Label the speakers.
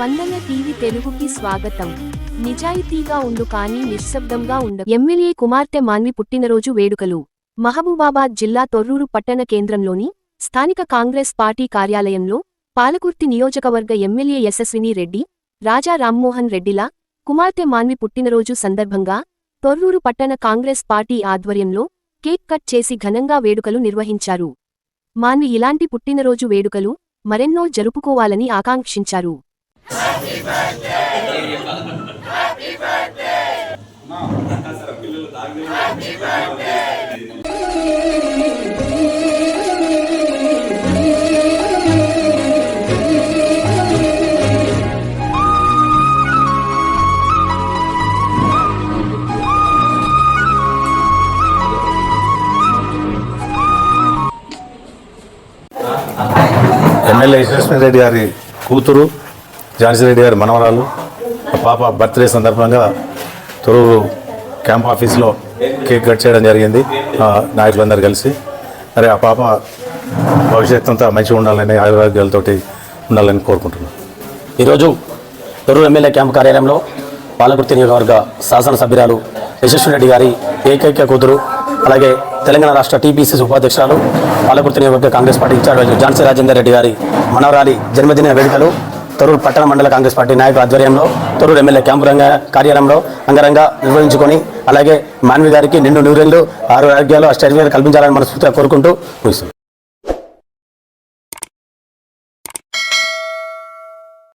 Speaker 1: స్పందన టీవీ తెలుగుకి స్వాగతం. నిజాయితీగా ఉండు కానీ నిశ్శబ్దంగా ఉండ ఎమ్మెల్యే కుమార్తె మాన్వి పుట్టినరోజు వేడుకలు. మహబూబాబాద్ జిల్లా తొర్రూరు పట్టణ కేంద్రంలోని స్థానిక కాంగ్రెస్ పార్టీ కార్యాలయంలో పాలకుర్తి నియోజకవర్గ ఎమ్మెల్యే యశస్విని రెడ్డి రాజా రామ్మోహన్ రెడ్డిలా కుమార్తె మాన్వి పుట్టినరోజు సందర్భంగా తొర్రూరు పట్టణ కాంగ్రెస్ పార్టీ ఆధ్వర్యంలో కేక్ కట్ చేసి ఘనంగా వేడుకలు నిర్వహించారు. మాన్వి ఇలాంటి పుట్టినరోజు వేడుకలు మరెన్నో జరుపుకోవాలని ఆకాంక్షించారు.
Speaker 2: ఎమ్మెల్యే యశస్వి రెడ్డి గారి కూతురు ఝాన్సీ రెడ్డి గారి మనవరాలు ఆ పాప బర్త్డే సందర్భంగా తొరూరు క్యాంప్ ఆఫీస్లో కేక్ కట్ చేయడం జరిగింది నాయకులందరూ కలిసి. మరి ఆ పాప భవిష్యత్తు అంతా మంచిగా ఉండాలని ఆయుర్వేదాలతోటి ఉండాలని కోరుకుంటున్నాను
Speaker 3: ఈరోజు తొర్రూరు ఎమ్మెల్యే క్యాంప్ కార్యాలయంలో పాలకుర్తి నియోజకవర్గ శాసనసభ్యురాలు యశస్వి రెడ్డి గారి ఏకైక కూతురు అలాగే తెలంగాణ రాష్ట్ర టీపీసీసీ ఉపాధ్యక్షురాలు పాలకుర్తి నియోజకవర్గ Congress party in charge Jhansi Rajender Reddy గారి మనవరాలి జన్మదిన వేడుకలు తరూర్ పట్టణ మండల కాంగ్రెస్ పార్టీ నాయకుల ఆధ్వర్యంలో తొర్రూరు ఎమ్మెల్యే క్యాంపు రంగ కార్యాలయంలో అంగరంగ నిర్వహించుకొని అలాగే మాన్వి గారికి నిండు నూరెళ్ళు ఆరు ఆరోగ్యాలు అష్టైర్యాలు కల్పించాలని మనస్ఫూర్తిగా కోరుకుంటూ ముగిస్తుంది